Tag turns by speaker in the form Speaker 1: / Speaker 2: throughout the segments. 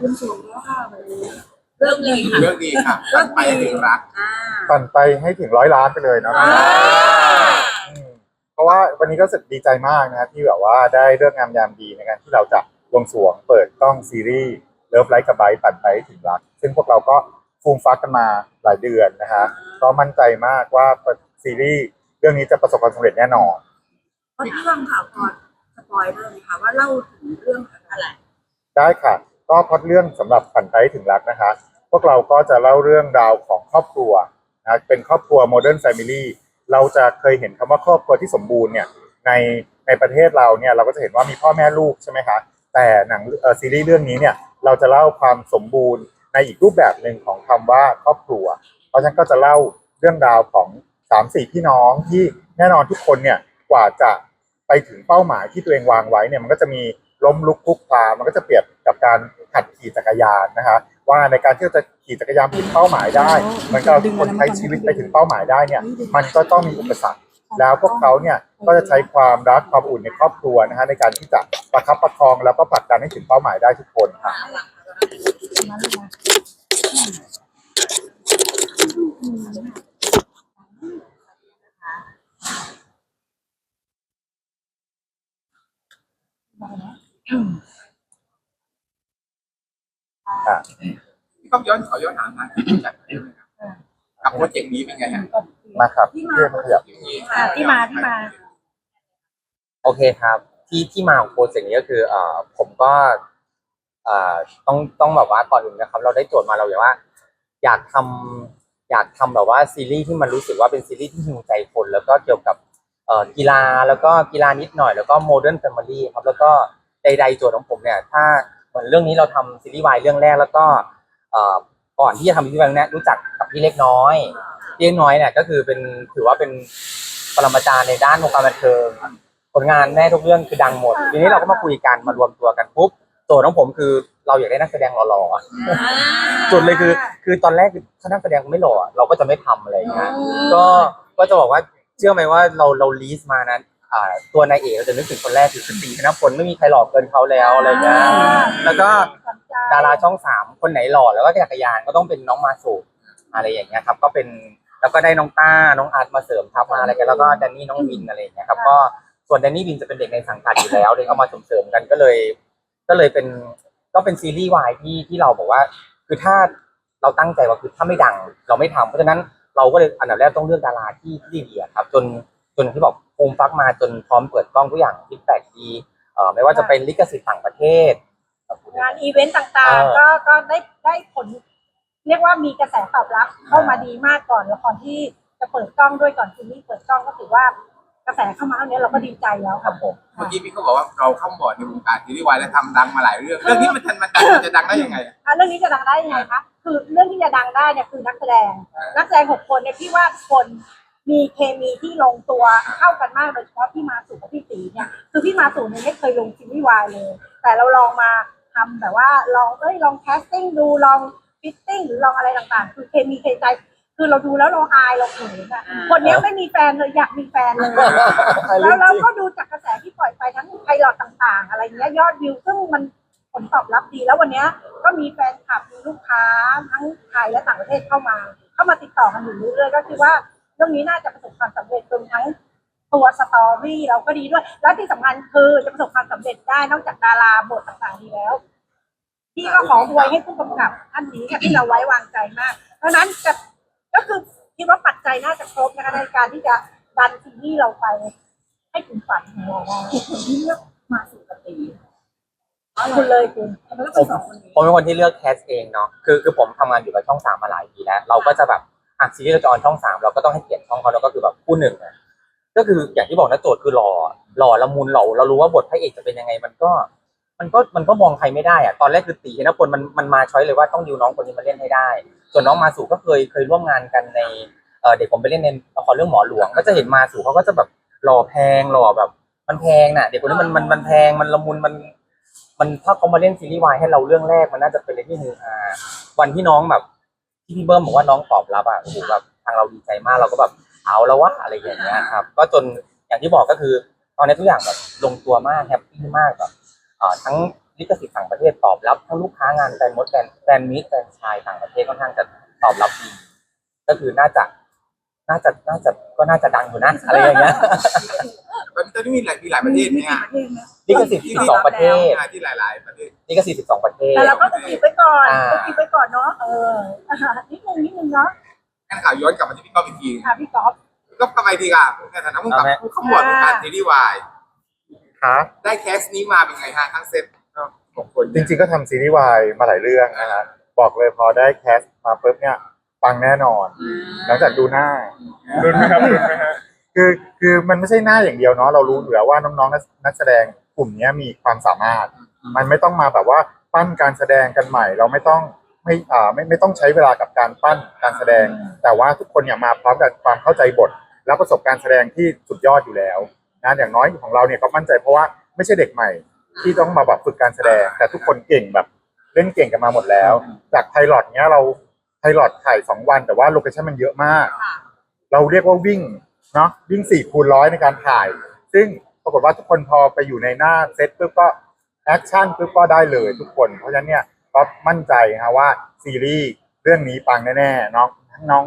Speaker 1: คุณสูงแล้วค่ะวันนี้เริ่มเลยค่ะ
Speaker 2: เรื่องดีค่ะรักไปถึงรัก
Speaker 1: อ่า
Speaker 3: ปั่นไปให้ถึงร้อยล้านไปเลยเนาะ
Speaker 1: อ่า
Speaker 3: อืมเพราะว่าวันนี้ก็รู้สึกดีใจมากนะครับที่แบบว่าได้เรื่องงามยามดีในการที่เราจะบวงสรวงเปิดกล้องซีรีส์เลิฟไลท์กับไบปั่นไปให้ถึงรัก ซึ่งพวกเราก็ฟูมฟักกันมาหลายเดือนนะฮะก็มั่นใจมากว่าซีรีส์เรื่องนี้จะประสบความสำเร็จแน่นอน
Speaker 1: พอที่วางข่าวก่อนสปอยได้ไหมคะว่าเล่าถึงเรื่องอะไร
Speaker 3: ได้ค่ะ ก็พอดเรื่องสำหรับปั่นไปให้ถึงรักนะคะ พวกเราก็จะเล่าเรื่องราวของครอบครัวนะเป็นครอบครัวโมเดิร์นแฟมิลี่เราจะเคยเห็นคำว่าครอบครัวที่สมบูรณ์เนี่ยในในประเทศเราเนี่ยเราก็จะเห็นว่ามีพ่อแม่ลูกใช่ไหมคะแต่หนังเอ่อซีรีส์เรื่องนี้เนี่ยเราจะเล่าความสมบูรณ์ในอีกรูปแบบหนึ่งของคำว่าครอบครัว เพราะฉะนั้นก็จะเล่าเรื่องราวของสามสี่พี่น้องที่แน่นอนทุกคนเนี่ยกว่าจะไปถึงเป้าหมายที่ตัวเองวางไว้เนี่ยมันก็จะมีล้มลุกคลุกคลานมันก็จะเปรียบ กับการหัดขี่จักรยานนะคะว่าในการที่เราจะขี่จักรยานไปถึงเป้าหมายได้เหมันก็เราทุกคนใช้ชีวิตไปถึงเป้าหมายได้เนี่ยมันก็ต้องมีอุปสรรค แล้วพวกเขาเนี่ยก็จะใช้ความรักความอุ่นในครอบครัวนะฮะในการที่จะประคับประคองแล้วก็ผลักดันให้ถึงเป้าหมายได้ทุกคนค่ะ ค่ะ
Speaker 2: พี่ต้องย้อนขอย้อนถามมาจากเรื่องนะครับกับโปรเจกต์นี้เป็นไงฮะ
Speaker 3: มาครับ
Speaker 1: ที่มา
Speaker 3: เพื่อนขยับ
Speaker 1: ค่ะที่มาที่มา
Speaker 4: โอเคครับ ที่ที่มาของโปรเจกต์นี้ก็คือเอ่อผมก็เอ่อต้องต้องแบบว่าก่อนอื่นนะครับ เราได้โจทย์มาเราอย่างว่า อยากทำอยากทำแบบว่าซีรีส์ที่มันรู้สึกว่าเป็นซีรีส์ที่ฮิวใจคนแล้วก็เกี่ยวกับเอ่อกีฬาแล้วก็กีฬานิดหน่อยแล้วก็โมเดิร์นแฟมิลี่ครับแล้วก็ใดๆโจทย์ของผมเนี่ย ถ้าเห มือนเรื่องนี้เราทำซีรีส์วายเรื่องแรกแล้วก็ก่อนที่จะทำซีรีส์วายเรื่องแรกรู้จักกับพี่เล็กน้อยพี่เล็กน้อยเนี่ยก็คือเป็นถือว่าเป็นปรมาจารย์ในด้านวงการบันเทิงผลงานแม่ทุกเรื่องคือดังหมด ทีนี้เราก็มาคุยกันมารวมตัวกันปุ๊บโจทย์ของผมคือเราอยากได้นักแสดงหล่อๆจุดเลยคือ คือตอนแรกคือถ้านักแสดงไม่หล่อเราก็จะไม่ทำอะไรอย่างเงี้ยก็ก็จะบอกว่าเชื่อไหมว่าเราเราลีสมานั้น อ่าตัวนายเอกเราจะนึกถึงคนแรกคือสตีธนพลไม่มีใครหล่อเกินเขาแล้วอะไรอย่างเงี้ยแล้วก็ดาราช่องสามคนไหนหล่อแล้วก็จักรยานก็ต้องเป็นน้องมาสูอะไรอย่างเงี้ยครับก็เป็นแล้วก็ได้น้องต้าน้องอาร์ตมาเสริมทัพมาอะไรกันแล้วก็แดนนี่น้องวินอะไรอย่างเงี้ยครับก็ส่วนแดนนี่วินจะเป็นเด็กในสังกัดอยู่แล้วเลยเอามาส่งเสริมกันก็เลย ก็เลยเป็นก็เป็นซีรีส์วายที่ที่เราบอกว่า คือถ้าเราตั้งใจว่าคือถ้าไม่ดัง เราไม่ทำเพราะฉะนั้นเราก็เลยอันดับแรกต้องเลือกดาราที่ที่ดีอะครับจน จนที่บอกภูมิฟักมาจนพร้อมเปิดกล้องทุกอย่างที่แปลกดีเอ่อไม่ว่าจะเป็นลิขสิทธิ์ต่างประเทศ
Speaker 5: งานอีเวนต์ต่าง
Speaker 4: เออ
Speaker 5: ๆก็ก็ได้ได้ผล เรียกว่ามีกระแสตอบรับเข้ามาดีมากก่อนละครที่จะเปิดกล้องด้วยก่อนซีรีส์เปิดกล้องก็ถือว่ากระแสเข้ามาเท่านี้เราก็ดีใจแล้วครับผม
Speaker 2: เมื่อกี้พี่ก็บอกว่าเราเข้าบอร์ดในวงการซีรีส์วายและทำดังมาหลายเรื่อง เรื่องนี้มันทันมันดังมันจะดังได้ยังไงอะ
Speaker 5: อะเรื่องนี้จะดังได้ยังไงคะคือเรื่องที่จะดังได้เนี่ยคือนักแสดงนักแสดงหกคนเนี่ยพี่ว่าทุกคน มีเคมีที่ลงตัวเข้ากันมากโดยเฉพาะพี่มาสู่กับพี่ตีเนี่ยคือพี่มาสู่เนี่ยไม่เคยลงซีรีส์วายเลย แต่เราลองมาทำแบบว่าลองเอ้ยลองแคสติ้งดูลองฟิตติ้งหรือลองอะไรต่างๆ คือเคมีเคใจ คือเราดูแล้วเราอายเราเขินอะคนเนี้ยไม่มีแฟนเลยอยากมีแฟนเลย แล้วเราก็ดูจากกระแสที่ปล่อยไปทั้งไพลอตต่าง ๆ อะไรเงี้ยยอดวิวซึ่งมันผลตอบรับดีแล้ววันเนี้ยก็มีแฟนคลับมีลูกค้าทั้งไทยและต่างประเทศเข้ามา เข้ามาติดต่อกันอยู่เรื่อยๆก็คือว่า เรื่องนี้น่าจะประสบความสำเร็จรวมทั้งตัวสตอรี่เราก็ดีด้วย แล้วที่สำคัญคือจะประสบความสำเร็จได้นอกจากดาราบทต่างๆดีแล้วพี่ก็ขอหวยให้ผู้กำกับท่านนี้ค่ะที่เราไว้วางใจมาก เพราะนั้นจะก็คือคิดว่าปัจจัยน่าจะครบนะคะในการที่จะดันซีรีส์เราไป ให้ถึงฝันของเรา
Speaker 1: คนที่เลือกมาสู่ปตี
Speaker 5: คุณเลยคุณ
Speaker 1: มต้องเป็นสองคนนี้
Speaker 4: ผมเป็นคนที่เลือกแคสเองเนาะคือคือผมทำงานอยู่กับช่องสามมาหลายปีแล้ว เราก็จะแบบ อะซีรีส์เราจะออนช่องสามเราก็ต้องให้เกียรติช่องเขาแล้วก็คือแบบคู่หนึ่งอะก็คืออย่างที่บอกนะโจทย์คือหล่อหล่อละมุนหล่อเรารู้ว่าบทพระเอกจะเป็นยังไงมันก็ มันก็มันก็มองใครไม่ได้อะตอนแรกคือตีธนพลมันมันมาช้อยเลยว่าต้องดิวน้องคนนี้มาเล่นให้ได้ ส่วนน้องมาสู่ก็เคยเคยร่วมงานกันในเออเด็กผมไปเล่นในละครเรื่องหมอหลวง ก็จะเห็นมาสู่เขาก็จะแบบหล่อแพงหล่อแบบ มันแพงน่ะ เด็กคนนี้มันมันมันแพงมันละมุนมัน มันถ้าเขามาเล่นซีรีส์วายให้เราเรื่องแรกมันน่าจะเป็นอะไรที่ฮือฮาวันที่น้องแบบ ที่พี่เบิ้มบอกว่าน้องตอบรับอะโอ้โหแบบทางเราดีใจมากเราก็แบบเอาแล้ววะอะไรอย่างเงี้ยครับ ก็จนอย่างที่บอกก็คือ ตอนนี้ทุกอย่างแบบลงตัวมากแฮปปี้มากแบบเอ่อทั้งลิขสิทธิ์ต่างประเทศตอบรับทั้งลูกค้างานแฟนมดแฟนแฟนมิตรแฟนชายต่างประเทศค่อนข้างจะตอบรับดีก็คือน่าจะ น่าจะน่าจะก็น่าจะดังอยู่นะ อะไรอย่างเงี้ย
Speaker 2: ตอนนี้ตอนนี้มีหลายมีหลายประเทศ
Speaker 1: มี
Speaker 2: เนี่ย
Speaker 1: กี่ประเทศไหม
Speaker 4: ลิขสิทธิ์12ประเทศ
Speaker 2: ที่หลาย ๆ ประเทศ
Speaker 4: ลิขสิทธิ์12ประเทศ
Speaker 5: แต่เราก็จะกีบไปก่อน
Speaker 4: อ่า
Speaker 5: จะกีบไปก่อนเนาะเอออะนิดนึงนิดนึงเนาะ
Speaker 2: งั้นข่าวย้อนกลับมาที่พี่ก๊อฟอีกที
Speaker 5: ค่ะพี่ก๊อฟ
Speaker 2: ก็ทำไมดีอะในฐานะผู้กำกับผู้ขมวดวงการซีรีส์วาย
Speaker 3: ครับ
Speaker 2: ได้แคสนี้มาเป็นไงฮะทั้งเซ็ตก็หกคน
Speaker 3: จริง ๆ ก็ทำซีรีส์วายมาหลายเรื่องนะฮะบอกเลยพอได้แคสมาปุ๊บเนี่ย ปังแน่นอน หลังจากดูหน้า
Speaker 6: รุนไหมครับรุนไหมฮะ
Speaker 3: คือคือมันไม่ใช่หน้าอย่างเดียวเนาะเรารู้อยู่แล้วว่าน้องๆนักนักแสดงกลุ่มเนี้ยมีความสามารถ มันไม่ต้องมาแบบว่าปั้นการแสดงกันใหม่ เราไม่ต้องไม่อ่าไม่ไม่ต้องใช้เวลากับการปั้นการแสดง แต่ว่าทุกคนเนี่ยมาพร้อมกับความเข้าใจบท และประสบการณ์แสดงที่สุดยอดอยู่แล้วนะอย่างน้อยของเราเนี่ยก็มั่นใจเพราะว่าไม่ใช่เด็กใหม่ ที่ต้องมาแบบฝึกการแสดง แต่ทุกคนเก่งแบบเล่นเก่งกันมาหมดแล้ว จากไพลอตเนี้ยเราไพ ลอตถ่ายสองวัน แต่ว่าโลเคชั่นมันเยอะมากเราเรียกว่าวิ่งเนาะวิ่งสี่คูณร้อยในการถ่าย ซึ่งปรากฏว่าทุกคนพอไปอยู่ในหน้าเซตปุ๊บก็แอคชั่นปุ๊บก็ได้เลยทุกคน เพราะฉะนั้นเนี่ยก็มั่นใจฮะว่าซีรีส์เรื่องนี้ปังแน่ๆน้องทั้งน้อง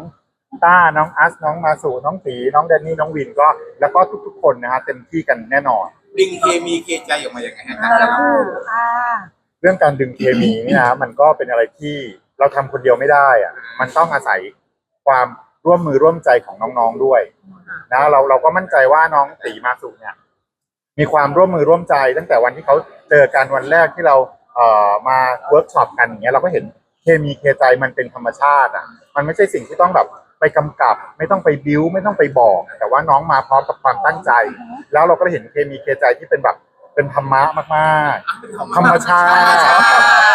Speaker 3: ต้าน้องอัสน้องมาสูน้องตีน้องแดนนี่น้องวินก็ แล้วก็ทุกๆคนนะฮะเต็มที่กันแน่นอน
Speaker 2: ดึงเคมีเคใจออกมาอย่างไงฮะ
Speaker 5: แต่ละคู่อ่า
Speaker 3: เรื่องการดึงเคมีนี่นะมันก็เป็นอะไรที่ เราทำคนเดียวไม่ได้อะมันต้องอาศัยความร่วมมือร่วมใจของน้องๆด้วยนะเราเราก็มั่นใจว่าน้องตีมาสุเนี่ย มีความร่วมมือร่วมใจ ตั้งแต่วันที่เขาเจอกันวันแรกที่เราเอ่อมาเวิร์กช็อปกันอย่างเงี้ยเราก็เห็นเคมีเคใจมันเป็นธรรมชาติอะ มันไม่ใช่สิ่งที่ต้องแบบไปกำกับ ไม่ต้องไปบิ้วไม่ต้องไปบอก แต่ว่าน้องมาพร้อมกับความตั้งใจ แล้วเราก็ได้เห็นเคมีเคใจที่เป็นแบบเป็นธรรมะมากๆ ธรรมชาติ
Speaker 6: เกือบ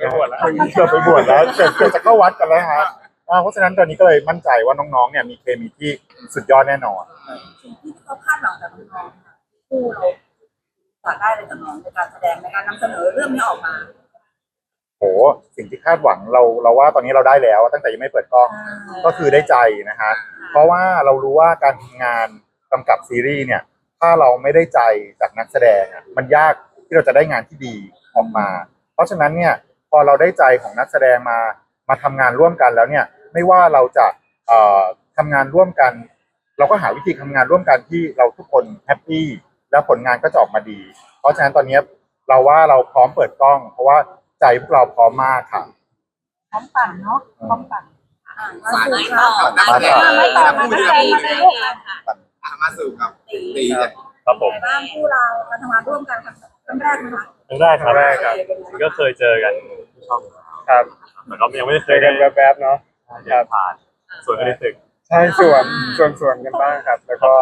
Speaker 6: ไปบวชแล้ว
Speaker 3: เกือบไปบวชแล้วเกือบเกือบจะเข้าวัดกันแล้วฮะอ่าเพราะฉะนั้นตอนนี้ก็เลยมั่นใจว่าน้องๆเนี่ยมีเคมีที่สุดยอดแน่นอน
Speaker 1: สิ่งที่เขาคาดหวังจากน้องๆค่ะคู่เราอยากได้อะไรจากน้องในการแสดงในการนำเสนอเรื่องนี้ออกมา
Speaker 3: โหสิ่งที่คาดหวังเราเราว่าตอนนี้เราได้แล้วตั้งแต่ยังไม่เปิดกล้อง ก็คือได้ใจนะฮะ เพราะว่าเรารู้ว่าการทำงานกำกับซีรีส์เนี่ย ถ้าเราไม่ได้ใจจากนักแสดงอะมันยากที่เราจะได้งานที่ดีออกมา เพราะฉะนั้นเนี่ย พอเราได้ใจของนักแสดงมามาทำงานร่วมกันแล้วเนี่ยไม่ว่าเราจะเอ่อทำงานร่วมกัน เราก็หาวิธีทำงานร่วมกันที่เราทุกคนแฮปปี้แล้วผลงานก็จะออกมาดี เพราะฉะนั้นตอนนี้เราว่าเราพร้อมเปิดกล้อง เพราะว่าใจพวกเราพร้อมมากค่ะ
Speaker 5: พร้อมปั่นเนาะพร้อมปั่น
Speaker 1: อ่ามาสู่ครับ
Speaker 2: นักแสดง
Speaker 5: ไม่ต่อมา
Speaker 2: ผู้
Speaker 5: นัก
Speaker 2: ที่
Speaker 5: แสด
Speaker 2: เรา
Speaker 5: ง
Speaker 2: พูด
Speaker 5: มา
Speaker 2: เนี่ย
Speaker 5: เลยลูก
Speaker 2: อะมาสู่กับ
Speaker 1: ตี
Speaker 2: ตีเนี่ย
Speaker 6: ครับผม
Speaker 1: บ้างคู่เราการทำงานร่วมกันครั้งแรกนะคะ
Speaker 6: ครั้งแรกครับแรกครับก็เคยเจอกันที่ ช่องครับแต่ก็ยังไม่ได้เคยกันแวบๆเนาะครับผ่านส่วนกันในตึก
Speaker 7: ใช่ส่วนส่วนส่วนกันบ้างครับ แล้วก็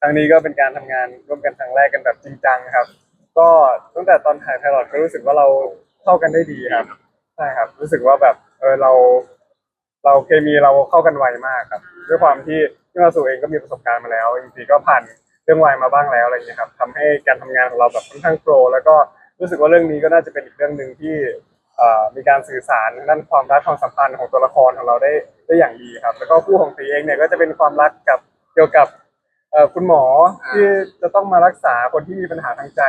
Speaker 7: ครั้งนี้ก็เป็นการทำงานร่วมกันครั้งแรกกันแบบจริงจังครับ ก็ตั้งแต่ตอนถ่ายไพลอตก็รู้สึกว่าเราเข้ากันได้ดีครับใช่ครับ รู้สึกว่าแบบเออเรา เราเคมีเราเข้ากันไวมากครับ ด้วยความที่ที่มาสู่เองก็มีประสบการณ์มาแล้วจริงๆก็ผ่านเรื่องวายมาบ้างแล้วอะไรอย่างเงี้ยครับทำให้การทำงานของเราแบบค่อนข้างโปรแล้วก็รู้สึกว่าเรื่องนี้ก็น่าจะเป็นอีกเรื่องหนึ่งที่เอ่อ มีการสื่อสารด้านความรักความสัมพันธ์ของตัวละครของเราได้ได้อย่างดีครับ แล้วก็คู่ของตีเองเนี่ยก็จะเป็นความรักกับเกี่ยวกับเอ่อคุณหมอที่จะต้องมารักษาคนที่มีปัญหาทางใจ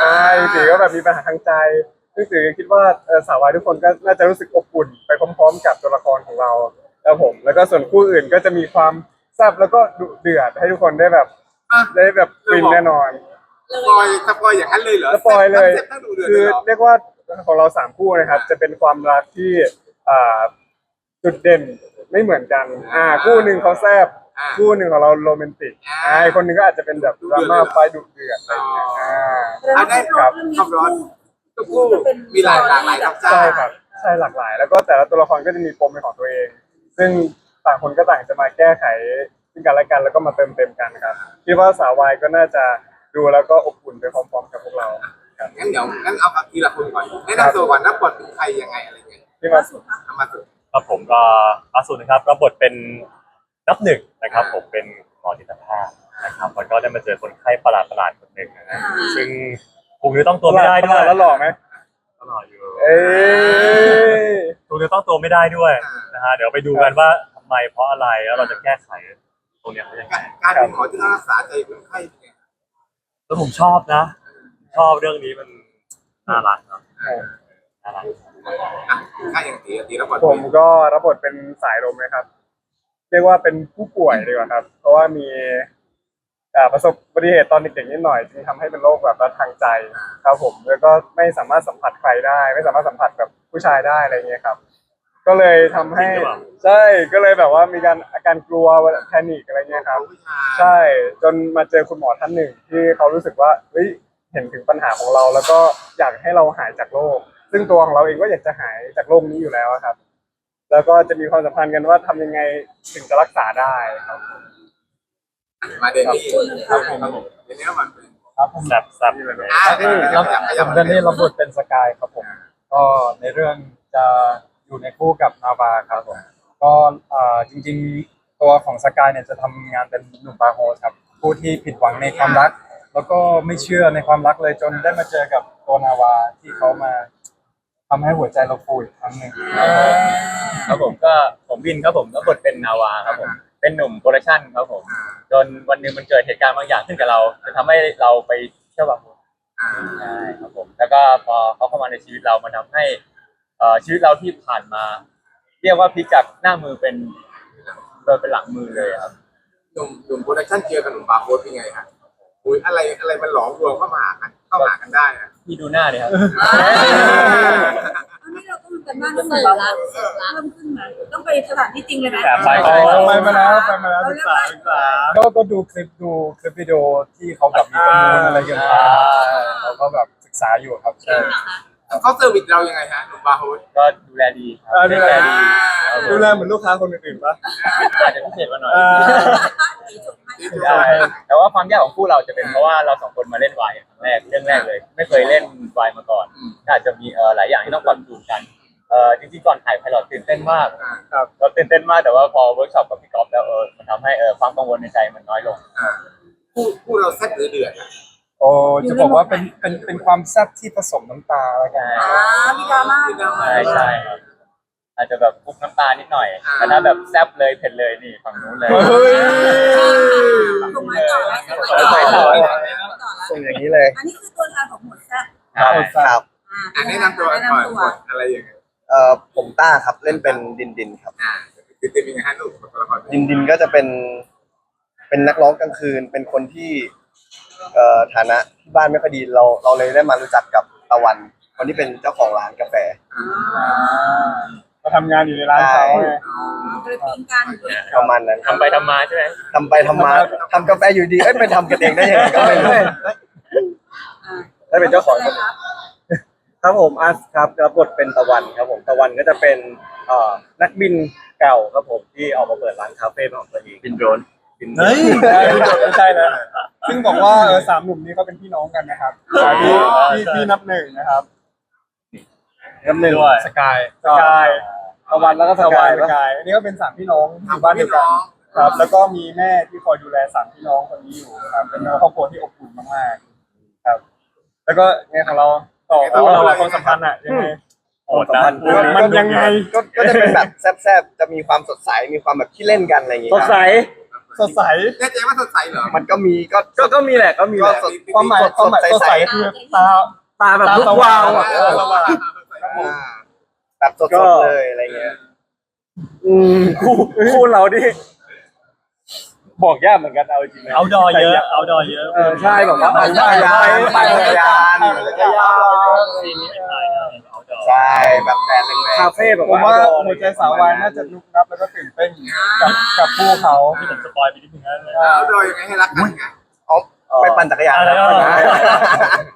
Speaker 7: ใช่ตีก็แบบมีปัญหาทางใจซึ่งตีก็คิดว่าเอ่อสาววายทุกคนก็น่าจะรู้สึกอบอุ่นไปพร้อม ๆ กับตัวละครของเราแล้วผมแล้วก็ส่วนคู่อื่นก็จะมีความแซ่บแล้วก็ดุเดือดให้ทุกคนได้แบบ
Speaker 2: อะ
Speaker 7: ได้แบบฟินแน่นอน
Speaker 2: สปอยสปอยอย่างนั้นเลยเหรอ
Speaker 7: สปอยเลย
Speaker 2: ซ็ตทั้งดูเดือด
Speaker 7: คื
Speaker 2: เล
Speaker 7: อย
Speaker 2: เหรอ
Speaker 7: เรียกว่า ของเราสามคู่นะครับ จะเป็นความรักที่อ่าจุดเด่นไม่เหมือนกัน อ่า คู่หนึ่งเขาแซ่บ
Speaker 2: อ่า
Speaker 7: คู่หนึ่งของเราโรแมนติก
Speaker 2: อ่า
Speaker 7: อ่าอีกคนหนึ่งก็อาจจะเป็นแบบดราม่าไฟดุเดือดอะไรอย่างเงี้ยอ่า
Speaker 2: อันนั้น
Speaker 7: ครับ
Speaker 2: คำร้อนทุกคู่มีหลายหลากหลายรับจ้า
Speaker 7: ใช่ครับใช่หลากหลาย แล้วก็แต่ละตัวละครก็จะมีปมเป็นของตัวเอง ซึ่งต่างคนก็ต่างจะมาแก้ไขซึ่งกันและกันแล้วก็มาเติมเต็มกันครับคิดว่าสาววายก็น่าจะดูแล้วก็อบอุ่นไปพร้อมๆกับพวกเราครับ
Speaker 2: งั้นเดี๋ยวงั้นเอากับทีละคนก่อนแนะนำตัวก่อนนับบทเป็นใครยังไงอะไรเงี้ย
Speaker 7: ที่มา
Speaker 1: สุดค่ะ
Speaker 2: เอามาสุด
Speaker 6: ครับผมก็อาสุนะครับรับบทเป็นนับหนึ่งนะครับ ผมเป็นหมอจิตแพทย์นะครับแล้วก็ได้มาเจอคนไข้ประหลาดประหลาดๆคนหนึ่งนะฮะซึ่งภูมิเนื้อต้องตัวไม่ได้ด้วย
Speaker 7: แล้วหล่อไหม
Speaker 6: หล่ออยู่
Speaker 7: เอ้ย
Speaker 6: ภูมิเนื้อต้องตัวไม่ได้ด้วยนะฮะเดี๋ยวไปดูกันว่าทำไมเพราะอะไรแล้วเราจะแก้ไขตรงเนี้ยเขายังไง
Speaker 2: การการเป็นหมอที่รักษาใจคนไข้เป็นไง
Speaker 6: แล้วผมชอบนะ ชอบเรื่องนี้มันน่ารักครับ
Speaker 2: อะถ้าอย่างตีตีแล้วบท
Speaker 7: ผมก็รับบทเป็นสายลมนะครับ เรียกว่าเป็นผู้ป่วยดีกว่าครับ เพราะว่ามีอ่าประสบอุบัติเหตุตอนเด็กๆนิดหน่อยจึงทำให้เป็นโรคแบบว่าทางใจครับผมแล้วก็ไม่สามารถสัมผัสใครได้ ไม่สามารถสัมผัสกับผู้ชายได้อะไรเงี้ยครับ ก็เลยทำให้
Speaker 6: จริงหรือเปล่า
Speaker 7: ใช่ก็เลยแบบว่ามีการอาการกลัวแพนิคอะไรเงี้ยครับ
Speaker 2: ผู้ชาย
Speaker 7: ใช่จนมาเจอคุณหมอท่านหนึ่งที่เขารู้สึกว่าเฮ้ยเห็นถึงปัญหาของเรา แล้วก็อยากให้เราหายจากโรคซึ่งตัวของเราเองก็อยากจะหายจากโรคนี้อยู่แล้วครับ แล้วก็จะมีความสัมพันธ์กันว่าทำยังไงถึงจะรักษาได้ครับ
Speaker 2: มาเดนี่ครับผมเดนี่มันเป็น
Speaker 8: ครับผม
Speaker 6: แซ่บแซ่บ
Speaker 2: อ่า
Speaker 8: รับผมเดนนี่รับบทเป็นสกายครับผม ก็ในเรื่องจะอยู่ในคู่กับนาวาครับผมก็เอ่อจริง ๆ ตัวของสกายเนี่ยจะทำงานเป็นหนุ่มบาร์โฮสครับผู้ที่ผิดหวังในความรัก แล้วก็ไม่เชื่อในความรักเลยจนได้มาเจอกับตัวนาวาที่เขามาทำให้หัวใจเราฟูอีกครั้งหนึ่ง
Speaker 9: ครับผมก็ผมวินครับผมรับบทเป็นนาวาครับผมเป็นหนุ่มโปรดักชั่นครับผมจนวันหนึ่งมันเกิดเหตุการณ์บางอย่างขึ้นกับเราจะทำให้เราไปเที่ยวบางคนใช่ครับผม แล้วก็พอเขาเข้ามาในชีวิตเรามันทำให้เอ่อชีวิตเราที่ผ่านมา เรียกว่าพลิกจากหน้ามือเป็นเป็นหลังมือเลยครับ
Speaker 2: หนุ่มหนุ่มโปรดักชั่นเจอกับหนุ่มบาร์โค้ดเป็นไงฮะ อุ้ยอะไรอะไรมันหลอมรวมเข้ามาหากันเข้าหากันได้อะ
Speaker 9: พี่ดูหน้าเนี่ยครับ
Speaker 1: อันนี้เราต้องเป็นบ้านเรื่องเราเพิ่มขึ้นไหมต้องไปสถานที่จริงเลยไหม
Speaker 6: แต่ไป
Speaker 8: ไป
Speaker 6: ไป
Speaker 8: ไปมาแล้วไปมาแล้ว
Speaker 1: เรา
Speaker 8: ศึก
Speaker 1: เรียก
Speaker 8: ษา
Speaker 1: ว่า
Speaker 8: ศึกษาก็ก็ดูคลิปดูคลิปวิดีโอที่เขาแบบมีประมูลอะไรกันมาเราก็แบบศึกษาอยู่ครับใช่
Speaker 2: เขาเซอร์วิสเรายังไงฮะหนุ่มบาร์โค้ด
Speaker 9: ก็ดูแลดีครับ
Speaker 7: เออดูแลดี
Speaker 9: ครับผม
Speaker 7: ดูแลเหมือนลูกค้าคนอื่นๆปะ
Speaker 9: อาจจะพิเศษกว่าหน่อย
Speaker 7: อ่า
Speaker 9: ใช่แต่ว่าความยากของคู่เราจะเป็นเพราะว่าเราสองคนมาเล่นวายครั้งแรกเรื่องแรกเลย ไม่เคยเล่นวายมาก่อนก็อาจจะมีเอ่อหลายอย่างที่ต้องปรับจูนกันเอ่อจริงๆก่อนถ่ายไพลอตตื่นเต้นมาก
Speaker 7: ครับ
Speaker 9: เราตื่นเต้นมากแต่ว่าพอเวิร์กช็อปกับพี่กอล์ฟแล้วเออมันทำให้เออความกังวลในใจมันน้อยลง
Speaker 2: อ่าคู่คู่เราแซ่บหรือเดือดอะ
Speaker 8: โอ้จะบอกว่าเป็นเป็นเป็นความแซ่บที่ผสมน้ำตาแล้วกัน
Speaker 1: อ่ามีดราม่า
Speaker 9: ใช่ใช่ครับ อาจจะแบบพุกน้ำตานิดหน่อยแต่ถ้าแบบแซ่บเลยเผ็ดเลยนี่ฝั่งนู้นเลย
Speaker 1: ส่งไม้ต่อแล้ว
Speaker 9: ส่งไม้ต่อ
Speaker 1: ส่ง
Speaker 10: อย่างนี้เลย
Speaker 1: อันนี้คือตัวแทนของหมวดแซ่บ
Speaker 9: ใช่
Speaker 10: ครับ
Speaker 1: อ่า
Speaker 2: อ่าแนะนำตัวก่อน
Speaker 1: แนะนำตัว
Speaker 2: ก่อนอะไรยังไง
Speaker 10: เอ่อผมต้าครับเล่นเป็นดินดินครับ
Speaker 2: อ่าตื่นเต้นเป็นยังไงฮะลูกตัวละคร
Speaker 10: ดินดินก็จะเป็นเป็นนักร้องกลางคืน เป็นคนที่เอ่อฐานะที่บ้านไม่ค่อยดีเราเราเลยได้มารู้จักกับตะวันคนที่เป็นเจ้าของร้านกาแฟ
Speaker 7: มาทำงานอยู่ในร้านเขาไง
Speaker 1: อ๋อก็เลยปิ้งกัน
Speaker 10: ประมาณนั้น
Speaker 9: ทำไปทำมาใช่ไหม
Speaker 10: ทำไปทำมาทำกาแฟอยู่ดีเอ้ยไปทำกันเองได้ยังไงก็ไม่รู้
Speaker 1: อ่า
Speaker 10: ได้เป็นเจ้าของ
Speaker 1: ครับ
Speaker 7: ครับผมอัสครับรับบทเป็นตะวันครับผมตะวันก็จะเป็นเอ่อนักบินเก่าครับผมที่ออกมาเปิดร้านคาเฟ่เป็นของตัวเองบินโดรนบิน
Speaker 8: เฮ้ย
Speaker 7: ไม่ใช่แล้วซึ่งบอกว่าเออสามหนุ่มนี้เขาเป็นพี่น้องกันนะครับพี่พี่พี่นับหนึ่งนะครับนับหนึ่ง
Speaker 6: ด้วย
Speaker 8: สกาย
Speaker 7: สกาย ตะวันแล้วก็สกายสกายอันนี้ก็เป็นสามพี่น้องอยู่บ้านเดียวกันครับ แล้วก็มีแม่ที่คอยดูแลสามพี่น้องคนนี้อยู่ครับเป็นครอบครัวที่อบอุ่นมากๆครับ แล้วก็ไงของเราต่อคู่เราความสัมพันธ์อะยังไง
Speaker 6: โหดนะ
Speaker 7: มันยังไง
Speaker 10: ก็ก็จะเป็นแบบแซ่บๆ จะมีความสดใส มีความแบบที่เล่นกันอะไรอย่างงี้
Speaker 7: สดใส
Speaker 10: สดใส
Speaker 2: แน่ใจว่าสดใสเหรอ
Speaker 10: มันก็มีก็
Speaker 7: ก็ก็มีแหละก็มีแห
Speaker 10: ก็
Speaker 7: ละ
Speaker 10: สด
Speaker 7: ความหมาย
Speaker 10: สด
Speaker 7: ความหมาย
Speaker 10: ใส
Speaker 7: สดใสคือตาตาแบบลุกวาวอะ
Speaker 2: เออ สว่าง
Speaker 10: อ่า แบบส
Speaker 7: ก็
Speaker 10: ดๆเลยอะไรเงี้ย
Speaker 7: อืมคู่คู่เราดิบอกยากเหมือนกันเอาจริงๆนะ
Speaker 6: เอาดอเยอะ เอาดอเยอะ
Speaker 7: เออใช่แบบว่า
Speaker 10: ปั่นจักรยานปั่นจักรยาน
Speaker 7: ปั่นจักรยาน
Speaker 6: ซีนนี้ไม่ถ่ายนะเอาดอ
Speaker 10: ใช่แบบแดดแรง
Speaker 7: คาเฟ่แบบว่าหัวใจสาววายน่าจะลุกนับแล้วก็ตื่นเต้นกับกับคู่เขา
Speaker 6: ที่ผมสปอยไปนิดนึงนะ
Speaker 2: เอาโดยยังไงให้รักกันไง
Speaker 10: ๆอ๋อไปปั่นจักรยาน
Speaker 6: อะไร
Speaker 10: แล้ว
Speaker 6: นะ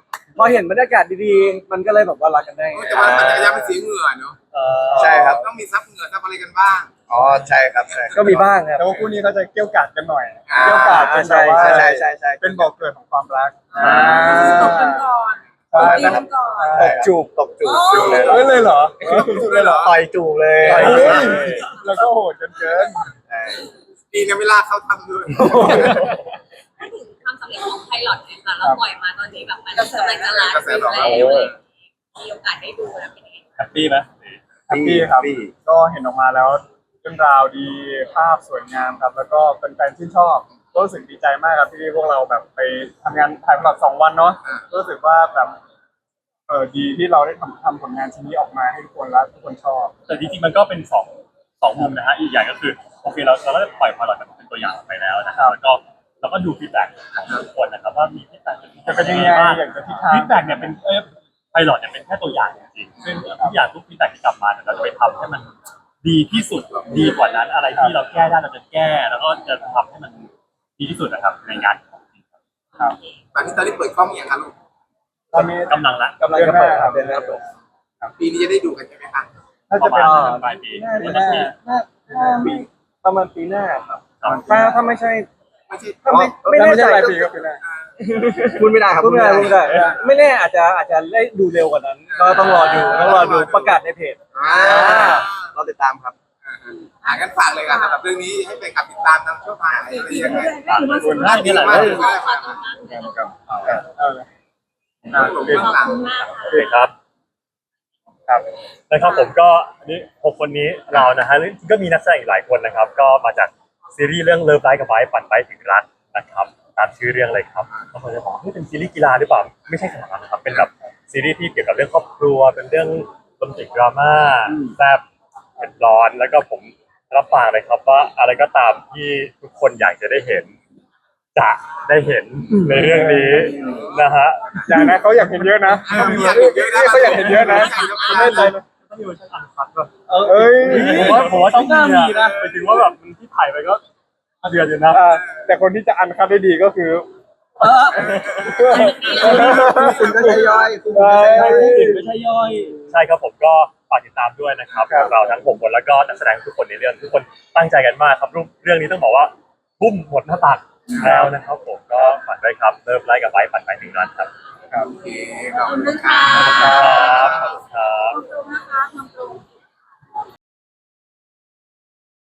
Speaker 7: พ อเห็นบรรยากาศดีๆ มันก็เลยแบบว่ารักกันได้
Speaker 2: แต่ว่ามันจักรยานมันเสียเหงื่อเนาะ
Speaker 6: เออ
Speaker 10: ใช่ครับ
Speaker 2: ต้องมีซับเหงื่อซับอะไรกันบ้าง
Speaker 10: อ๋อใช่ครับใช่ครับ
Speaker 7: ก็มีบ้างครับ แต่ว่าคู่นี้เขาจะเกี่ยวกาดกันหน่อย
Speaker 2: อ่า
Speaker 7: เกี่ยวกาดเป็นแบ
Speaker 10: ใช่
Speaker 7: บว่า
Speaker 10: ใช่ใช่ใช่ใช่
Speaker 7: เป็นบอกเกิดของความรัก
Speaker 1: ตบกันก่อน
Speaker 7: ใช่
Speaker 1: ตี
Speaker 7: นะค
Speaker 1: กั
Speaker 7: รับ
Speaker 1: นก่อน
Speaker 10: ตบจูบตบจูบจูบเลย
Speaker 7: เฮ้ยเลยเหรอ
Speaker 2: สุดเลยเหรอ
Speaker 10: ต่อยจูบเลย
Speaker 7: เฮ้ย แล้วก็โหดจนเกิน
Speaker 10: ใช่
Speaker 2: ดีนะเวลาเขาทำด้วย
Speaker 11: ถ้าถึงความสำเร็จของไพลอตเนี่ยค่ะเราปล่อยมาตอนนี้แบบมันกำลังจะล้านวิวแล้วอะไรอย่างเงี้ยมีโอกาสได้ดูแล้วเป็นยังไง
Speaker 6: แฮปปี้ไหม
Speaker 7: แฮปปี้ครับ
Speaker 10: พี่
Speaker 7: ก็เห็นออกมาแล้วเรื่องราวดีภาพสวยงามครับ แล้วก็เป็นแฟนที่นชอบก็รู้สึกดีใจมากครับที่พวกเราแบบไปทำงานถ่ายตลอดสองวันเนาะรู้สึกว่าแบบออดีที่เราได้ทำทำผลงานชิ้นนี้ออกมาให้ทุกคนแล้วทุกคนชอบ
Speaker 6: แต่จริงๆมันก็เป็นสองสองมุมนะฮะอีกอย่างก็คือ โอเคเราเราก็ได้ปล่อยพอลอตเป็นตัวอย่างไปแล้วนะครับแล้วก็เราก็ดูฟีดแบ็กของทุกคนนะครับว่ามีฟีดแบ็ก
Speaker 7: จะเป็นยังไงอยากจะทิศทาง
Speaker 6: ฟีดแบ็กเนี่ยเป็นเอ้ไพลอตเนี่ยเป็นแค่ตัวอย่างจริงๆซึ่งทุกอย่างทุกฟีดแบ็กที่กลับมาเนี่ยเราจะไปทำให้มันดีที่สุดดีกว่านั้นอะไรที่เราแก้ได้เราจะแก้ แล้วก็จะทำให้มันดีที่สุดนะครับในงานของจริงครับ
Speaker 2: ตอนนี้ตอนนี้เปิดกล้องอย่างครับลูก
Speaker 7: ตอนนี้
Speaker 6: กำลังละ
Speaker 7: กำลังจะเปิดครับเดือนหน้าเปิด
Speaker 2: ปีนี้จะได้ดูกันใช่ไหมคะ
Speaker 7: น่า
Speaker 6: ป
Speaker 7: จะ
Speaker 6: ระ
Speaker 7: เป็
Speaker 6: มานณปลายปี
Speaker 7: น่า
Speaker 6: ต้น
Speaker 7: จะ
Speaker 6: ปี
Speaker 7: น่าน่า ปีประมาณปีหน้าครับ
Speaker 6: ครับ
Speaker 7: ถ้าถ้าไม่ใช่
Speaker 2: ไม่ใช่
Speaker 7: ถ้าไม่ไม่แน่ใจปลายปีก็ปีหน้า
Speaker 10: พูดไม่ได้ครับ
Speaker 7: พูดไม่ได้พูดไม่ได้ไม่แน่อาจจะอาจจะได้ดูเร็วกว่านั้น ก็ต้องรอดูต้องรอดูประกาศในเพจ
Speaker 2: อ่า
Speaker 10: เราติดตามครับ
Speaker 2: อ่างั้นฝากเลยกันสำหรับเรื่องนี้ให้ไปกับติดตามทางช่องทางอะไรยังไง
Speaker 6: คุณน่าดีแหละ
Speaker 2: มาก
Speaker 6: เล
Speaker 2: เลยย
Speaker 7: เอาเลย
Speaker 2: หลงข้างหลัง
Speaker 6: โอเคครับ ครับนะครับผมก็อันนี้หกคนนี้เรานะฮะก็มีนักแสดงอีกหลายคนนะครับ ก็มาจากซีรีส์เรื่องเลิฟไลฟ์กับไบปั่นไปถึงรักนะครับตามชื่อเรื่องเลยครับบางคนจะบอกว่าเฮ้ยเป็นซีรีส์กีฬาหรือเปล่าไม่ใช่ขนาดนั้นนะครับเป็นแบบซีรีส์ที่เกี่ยวกับเรื่องครอบครัว เป็นเรื่องโรแมนติกดราม่าแซ่บเผ็ดร้อนแล้วก็ผมรับปากเลยครับว่าอะไรก็ตามที่ทุกคนอยากจะได้เห็น จะได้เห็นในเรื่องนี้นะฮะ
Speaker 7: อย่างนั้นเขาอยากเห็นเยอะนะ
Speaker 2: มีอย่างเยอะนะ
Speaker 7: เขาอยากเห็นเยอะนะ
Speaker 2: ไม่ใจนะ
Speaker 6: ต้องมีเวอร์ชันอันคัดป่ะ
Speaker 7: เอ้ย
Speaker 6: ผมว่าผมว่าต้องมีนะหมายถึงว่าแบบมันที่ถ่ายไปก็เดือนอยู่นะ
Speaker 7: อ่าแต่คนที่จะอันคัดได้ดีก็คือ
Speaker 10: คุณก็ใช้ย่อยคุณ
Speaker 7: ใช่
Speaker 6: ใช่ผู้อื่นไม่ใช่ย่อย ใช่ครับผมก็ฝากติดตามด้วยนะครับ
Speaker 7: ครับ
Speaker 6: เราทั้งหกคนแล้วก็นักแสดงทุกคนในเรื่องทุกคนตั้งใจกันมากครับรูปเรื่องนี้ต้องบอกว่าทุ่มหมดหน้าตัก แล้วนะครับผมก็ฝักด้วครับเริ่มไลค์กับไบฝันไปหนึ่งนัดครับ
Speaker 2: โอเคขอบคุณค่ะ
Speaker 6: รับขอบคุณครับ
Speaker 1: ขอบคุณมาครับน้องปร